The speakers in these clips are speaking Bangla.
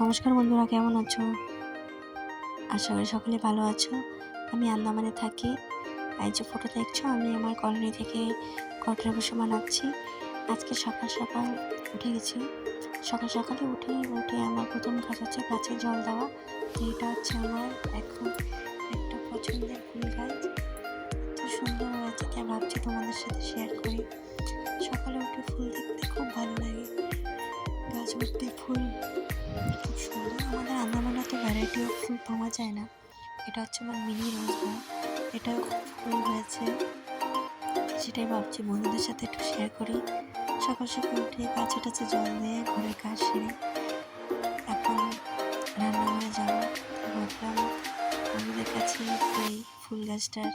নমস্কার বন্ধুরা, কেমন আছো? আশা করি সকলে ভালো আছো। আমি আন্দামানে থাকি। এই যে ফটো দেখছ, আমি আমার কলোনি থেকে কটরা বসে বানাচ্ছি। আজকে সকাল সকাল উঠে গেছি। সকাল সকালে উঠে উঠে আমার প্রথম কাজ হচ্ছে গাছে জল দেওয়া। এটা হচ্ছে আমার এখন একটা পছন্দের ফুল গাছ। তো সুন্দর হয়েছে, তাই ভাবছি তোমাদের সাথে শেয়ার করি। সকালে উঠে ফুল দেখতে খুব ভালো লাগে। গাছ উঠতে ফুল। খুব সুন্দর আমাদের আন্দামানে তো ভ্যারাইটি অফ ফুল পাওয়া যায় না। এটা হচ্ছে আমার মিনি রোজগার এটাও ফুল হয়েছে। সেটাই ভাবছি বন্ধুদের সাথে একটু শেয়ার করি। সকাল সকাল উঠে গাছে টাছে জল দিয়ে ঘরের কাজ সেরে এখন রান্নাঘরে যাব। ভাবলাম বন্ধুদের কাছে এই ফুল গাছটার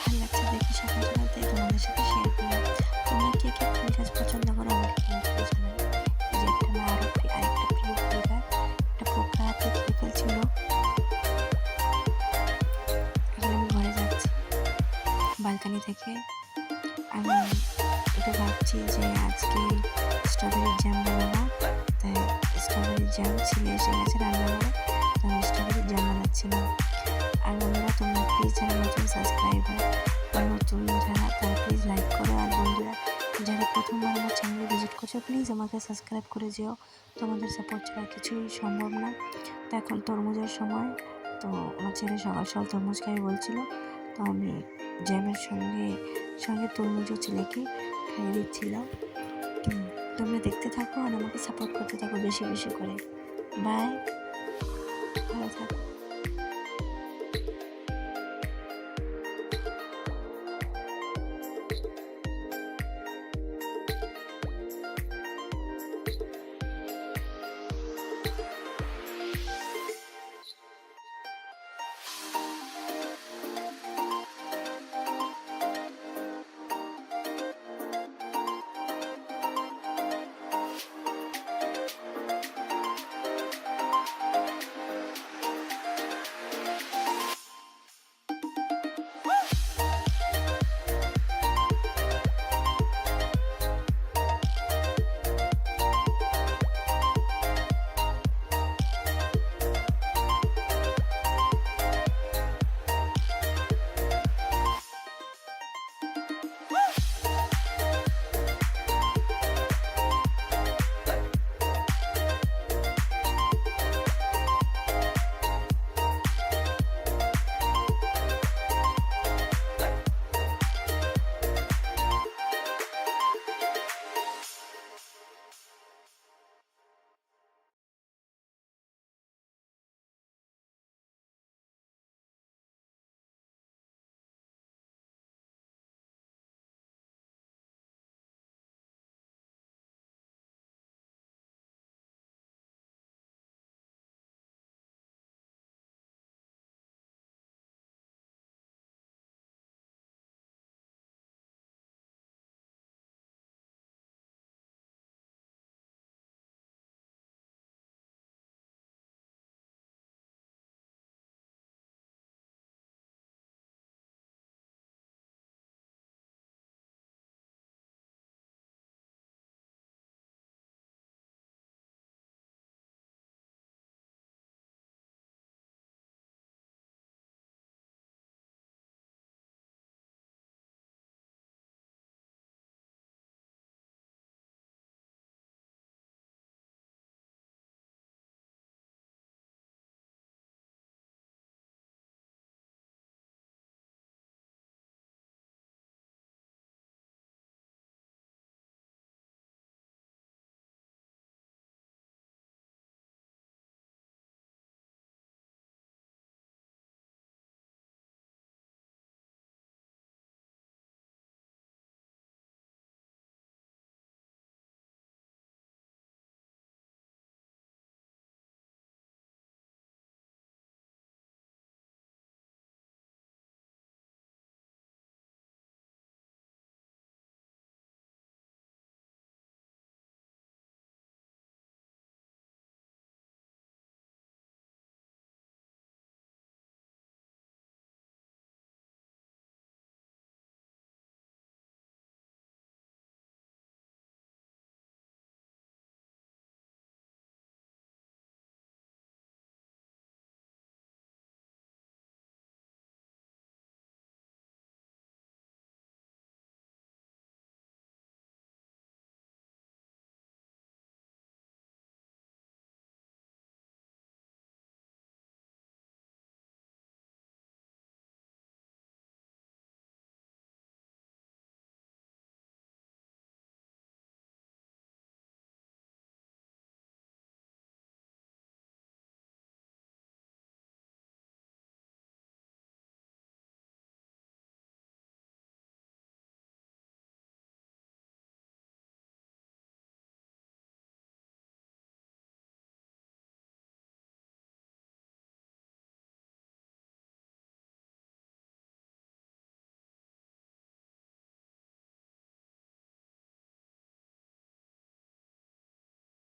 ভালো লাগছে দেখে সকাল সকাল তোমাদের সাথে শেয়ার করলাম তোমরা কে কে বালকানি থেকে। আমি এটা ভাবছি যে আজকে স্ট্রবেরির জ্যাম বানাবো। তাই স্ট্রবেরির জ্যাম ছিলে এসে গেছে রান্নাঘরে। তো আমি স্ট্রবেরির জ্যাম বানাচ্ছিলাম। আর বন্ধুরা, তোমরা প্লিজ যারা নতুন সাবস্ক্রাইবার বা নতুন যারা, তারা প্লিজ লাইক করো। আর বন্ধুরা, যারা প্রথমবার আমার চ্যানেলে ভিজিট করছ প্লিজ আমাকে সাবস্ক্রাইব করে যেও। তোমাদের সাপোর্ট ছাড়া কিছুই সম্ভব না। তো এখন তরমুজের সময়। তো আমার ছেলে সকাল সকাল তরমুজ খাই বলছিল। আমি জ্যামের সঙ্গে সঙ্গে তরমুজও ছেলেকে খাইয়ে দিচ্ছিলাম। তোমরা দেখতে থাকো আর আমাকে সাপোর্ট করতে থাকো বেশি বেশি করে। বাই